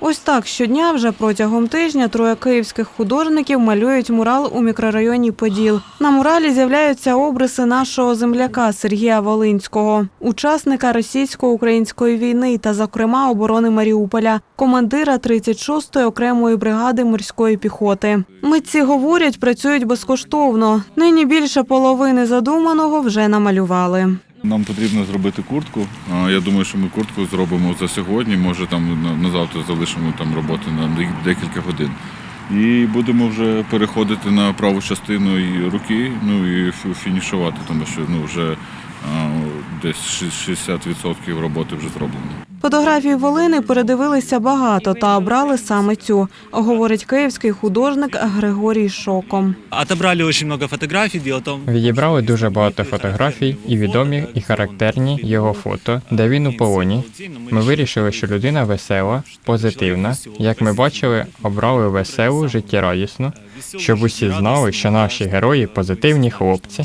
Ось так щодня вже протягом тижня троє київських художників малюють мурал у мікрорайоні Поділ. На муралі з'являються обриси нашого земляка Сергія Волинського, учасника російсько-української війни та, зокрема, оборони Маріуполя, командира 36-ї окремої бригади морської піхоти. Митці говорять, працюють безкоштовно. Нині більше половини задуманого вже намалювали. Нам потрібно зробити куртку. Я думаю, що ми куртку зробимо за сьогодні. Може там на- завтра залишимо там роботи на декілька годин. І будемо вже переходити на праву частину і руки, ну і фінішувати, тому що ну вже десь 60% роботи вже зроблено. Фотографії Волини передивилися багато та обрали саме цю, говорить київський художник Григорій Шоком. Відібрали дуже багато фотографій, і відомі, і характерні його фото, де він у полоні. Ми вирішили, що людина весела, позитивна. Як ми бачили, обрали веселу, життєрадісну, щоб усі знали, що наші герої позитивні хлопці.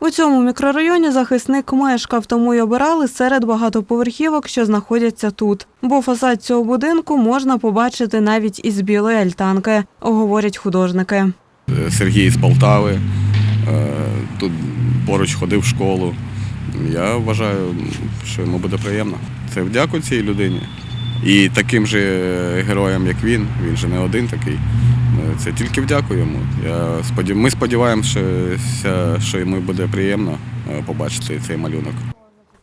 У цьому мікрорайоні захисник мешкав, тому й обирали серед багатоповерхівок, що знаходяться тут. Бо фасад цього будинку можна побачити навіть із білої альтанки, говорять художники. Сергій з Полтави, е, тут поруч ходив в школу. Я вважаю, що йому буде приємно. Це вдяку цій людині. І таким же героям, як він, він же не один такий. Це тільки вдяку йому. Я сподів... Ми сподіваємося, що йому буде приємно е, побачити цей малюнок.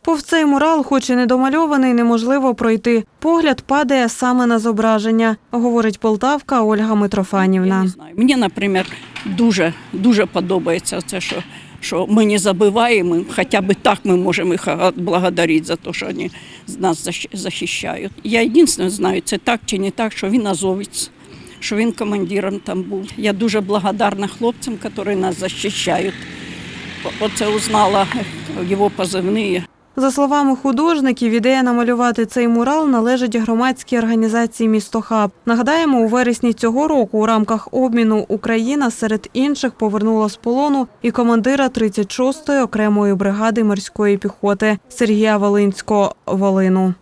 Повз цей мурал, хоч і недомальований, неможливо пройти. Погляд падає саме на зображення, говорить полтавка Ольга Митрофанівна. Мені, наприклад, дуже, дуже подобається це, що, що ми не забуваємо, хоча б так ми можемо їх благодарити за те, що вони нас захищають. Я єдине знаю, це так чи не так, що він азовець, що він командиром там був. Я дуже благодарна хлопцям, які нас захищають. Оце узнала його позивні. За словами художників, ідея намалювати цей мурал належить громадській організації «Місто Хаб». Нагадаємо, у вересні цього року у рамках обміну Україна серед інших повернула з полону і командира 36-ї окремої бригади морської піхоти Сергія Волинського Волину.